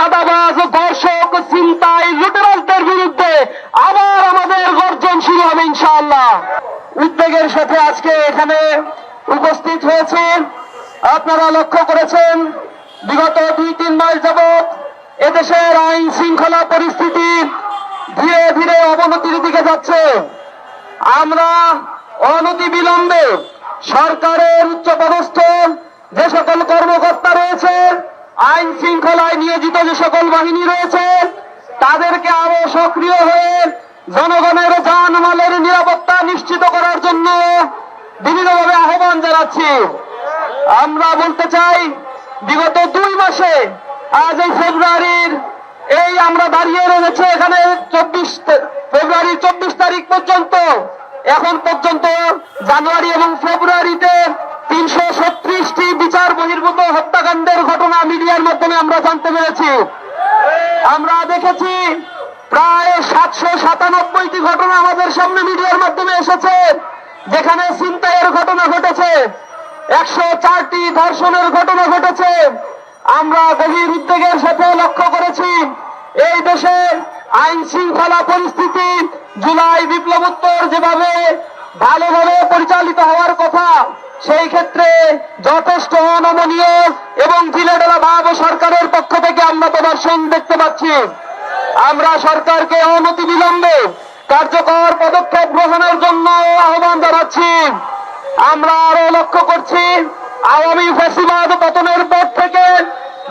চাঁদাবাজ দর্শক চিন্তায় লুটেরাজদের বিরুদ্ধে আবার আমাদের গর্জন শুরু হবে ইনশাআল্লাহ। উদ্বেগের সাথে আজকে এখানে উপস্থিত হয়েছেন। আপনারা লক্ষ্য করেছেন, বিগত দুই, তিন মাস যাবৎ এদেশের আইন শৃঙ্খলা পরিস্থিতি ধীরে ধীরে অবনতির দিকে যাচ্ছে। আমরা অনতি বিলম্বে সরকারের উচ্চপদস্থ যে সকল কর্মকর্তা রয়েছে আইন শৃঙ্খলায় নিয়োজিত যে সকল বাহিনী রয়েছে, তাদেরকে আরও সক্রিয় হয়ে জনগণের জানমালের নিরাপত্তা নিশ্চিত করার জন্য বিভিন্নভাবে আহ্বান জানাচ্ছি। আমরা বলতে চাই, বিগত দুই মাসে আজ এই ফেব্রুয়ারির, এই আমরা দাঁড়িয়ে রয়েছে এখানে চব্বিশ ফেব্রুয়ারি চব্বিশ তারিখ পর্যন্ত। এখন পর্যন্ত জানুয়ারি এবং ফেব্রুয়ারিতে তিনশো ছত্রিশটি বিচার বহির্ভূত হত্যাকাণ্ডের ঘটনা মিডিয়ার মাধ্যমে আমরা জানতে পেরেছি। আমরা দেখেছি প্রায় সাতশো সাতানব্বইটি ঘটনা আমাদের সামনে মিডিয়ার মাধ্যমে এসেছে, যেখানে ছিনতাইয়ের ঘটনা ঘটেছে, একশো চারটি ধর্ষণের ঘটনা ঘটেছে। আমরা গভীর উদ্বেগের সাথে লক্ষ্য করেছি, এই দেশের আইন শৃঙ্খলা পরিস্থিতি জুলাই বিপ্লবোত্তর যেভাবে ভালোভাবে পরিচালিত হওয়ার কথা সেই ক্ষেত্রে যথেষ্ট অনমনীয় এবং ঢিলেঢালা ভাব সরকারের পক্ষ থেকে আমরা প্রদর্শন দেখতে পাচ্ছি। আমরা সরকারকে অনতি বিলম্বে কার্যকর পদক্ষেপ গ্রহণের জন্য আহ্বান জানাচ্ছি। আমরা আরও লক্ষ্য করছি, আওয়ামী ফ্যাসিবাদ পতনের পর থেকে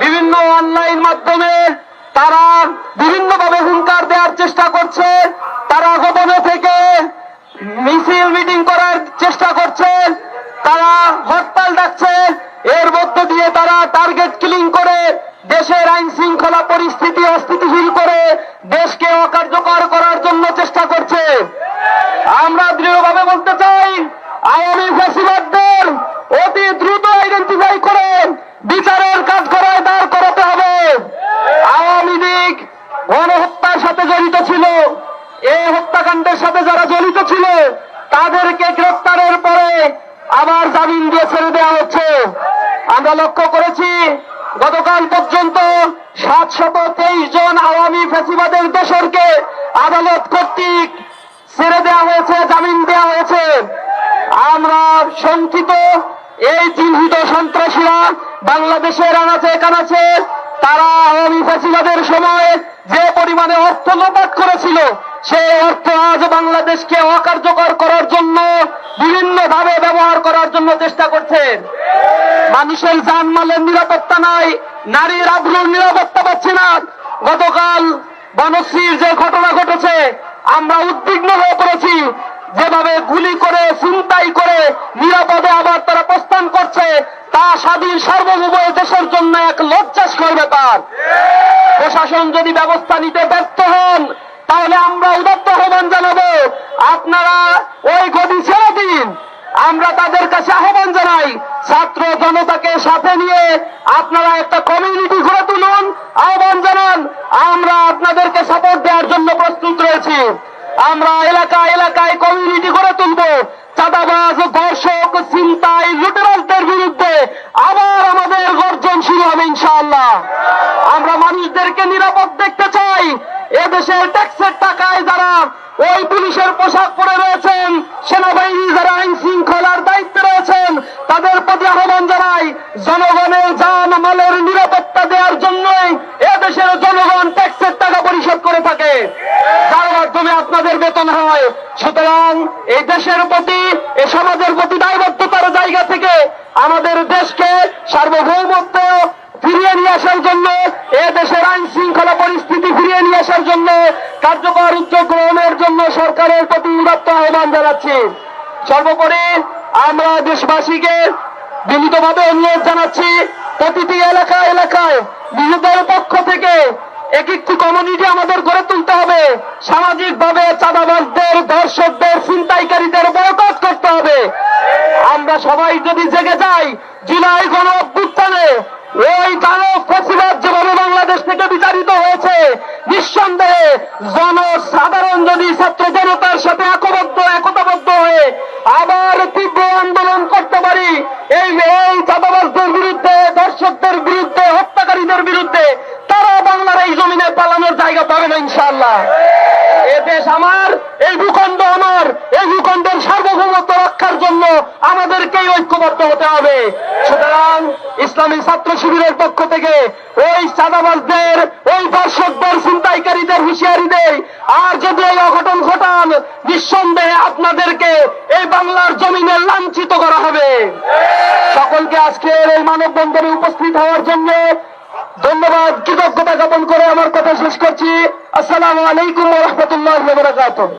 বিভিন্ন অনলাইন মাধ্যমে তারা বিভিন্নভাবে হুঙ্কার দেওয়ার চেষ্টা করছে। তারা গোপনে থেকে মিছিল মিটিং করছে তারা হরতাল ডাকছে। এর মধ্য দিয়ে তারা টার্গেট কিলিং করে। দেশের আইন শৃঙ্খলা পরিস্থিতি অস্থিতিশীল করে দেশকে অকার্যকর করার জন্য চেষ্টা করছে। আমরা দৃঢ়ভাবে বলতে চাই, আওয়ামী ফ্যাসিবাদদের অতি দ্রুত আইডেন্টিফাই করে বিচারের কাজ করায় দাঁড় করাতে হবে। আওয়ামী লীগ গণহত্যার সাথে জড়িত ছিল। এই হত্যাকাণ্ডের সাথে যারা জড়িত ছিল, তাদেরকে গ্রেপ্তারের পরে আবার জামিন দিয়ে ছেড়ে দেওয়া হচ্ছে। আমরা লক্ষ্য করেছি, গতকাল পর্যন্ত সাতশত তেইশ জন আওয়ামী ফেসিবাদের দোসরকে আদালত কর্তৃক ছেড়ে দেওয়া হয়েছে, জামিন দেওয়া হয়েছে। আমরা শঙ্কিত, এই চিহ্নিত সন্ত্রাসীরা বাংলাদেশের আনাচে কানাচে, তারা আওয়ামী ফ্যাসিবাদের সময় যে পরিমাণে অর্থ লোপাট করেছিল, সেই অর্থ আজ বাংলাদেশকে অকার্যকর করার জন্য বিভিন্ন ভাবে ব্যবহার করার জন্য চেষ্টা করছে মানুষের জানমালের নিরাপত্তা নাই, নারীর আগ্রহ নিরাপত্তা পাচ্ছে না। গতকাল বনশ্রীর যে ঘটনা ঘটেছে, আমরা উদ্বিগ্ন হয়ে পড়েছি। যেভাবে গুলি করে চিন্তাই করে নিরাপদে আবার তারা প্রস্থান করছে, তা স্বাধীন সার্বভৌম দেশের জন্য এক লজ্জাস্কর ব্যাপার। প্রশাসন যদি ব্যবস্থা নিতে ব্যর্থ হন, তাহলে আমরা উদত্ত আহ্বান জানাব। আপনারা ওই গদি ছেড়ে দিন। আমরা তাদের কাছে আহ্বান জানাই, ছাত্র জনতাকে সাথে নিয়ে আপনারা একটা কমিউনিটি গড়ে তুলুন। আহ্বান জানান, আমরা আপনাদেরকে সাপোর্ট দেওয়ার জন্য প্রস্তুত রয়েছি। আমরা এলাকা এলাকায় কমিউনিটি গড়ে তুলবো। চাঁদাবাজ দর্শক চিন্তায় লুটেরাজদের বিরুদ্ধে আবার আমাদের গর্জন শুরু হবে ইনশাআল্লাহ। আমরা মানুষদেরকে নিরাপদ দেখতে চাই। এদেশের ট্যাক্সের টাকায় যারা ওই পুলিশের পোশাক পরে রয়েছেন সেনাবাহিনী, যারা আইন শৃঙ্খলার দায়িত্বে রয়েছেন, তাদের প্রতি আহ্বান জানাই, জনগণের জান মালের নিরাপত্তা দেওয়ার জন্যই এদেশের জনগণ ট্যাক্সের টাকা পরিশোধ করে থাকে। যার মাধ্যমে আপনাদের বেতন হয়। সুতরাং এই দেশের প্রতি এ সমাজের প্রতি দায়বদ্ধতার জায়গা থেকে আমাদের দেশকে সার্বভৌমত্ব ফিরিয়ে নিয়ে আসার জন্য এ দেশের আইন শৃঙ্খলা পরিস্থিতি ফিরিয়ে নিয়ে আসার জন্য কার্যকর উদ্যোগ গ্রহণের জন্য সরকারের প্রতি উদাত্ত আহ্বান জানাচ্ছি। সর্বোপরি আমরা দেশবাসীকে বিনীতভাবে অনুরোধ জানাচ্ছি, প্রতিটি এলাকা এলাকায় নিজেদের পক্ষ থেকে এক একটি কমিউনিটি আমাদের গড়ে তুলতে হবে। সামাজিক ভাবে চাঁদাবাজদের দর্শকদের ছিনতাইকারীদের বয়কট করতে হবে। আমরা সবাই যদি জেগে যাই, জুলাই গণ অভ্যুত্থানে জনসাধারণ যদি ছাত্র জনতার সাথে একবদ্ধ, একতাবদ্ধ হয়ে আবার তীব্র আন্দোলন করতে পারি, এই এই চাঁদাবাজদের বিরুদ্ধে, দর্শকদের বিরুদ্ধে, হত্যাকারীদের বিরুদ্ধে, তারা বাংলা ইনশাআল্লাহ। এ দেশ আমার, এই ভূখণ্ড আমার, এই ভূখণ্ডের সার্বভৌমত্ব রক্ষার জন্য আমাদেরকেই ঐক্যবদ্ধ হতে হবে। সুতরাং ইসলামী ছাত্র শিবিরের পক্ষ থেকে ওই চাঁদাবাজদের, ওই দর্শকদের ছিনতাইকারীদের হুঁশিয়ারি দেই, আর যদি এই অঘটন ঘটান, নিঃসন্দেহে আপনাদেরকে এই বাংলার জমিনে লাঞ্ছিত করা হবে। সকলকে আজকে এই মানববন্ধনে উপস্থিত হওয়ার জন্য ধন্যবাদ, কৃতজ্ঞতা জ্ঞাপন করে আমার কথা শেষ করছি। আসসালামু আলাইকুম রহমতুল্লাহ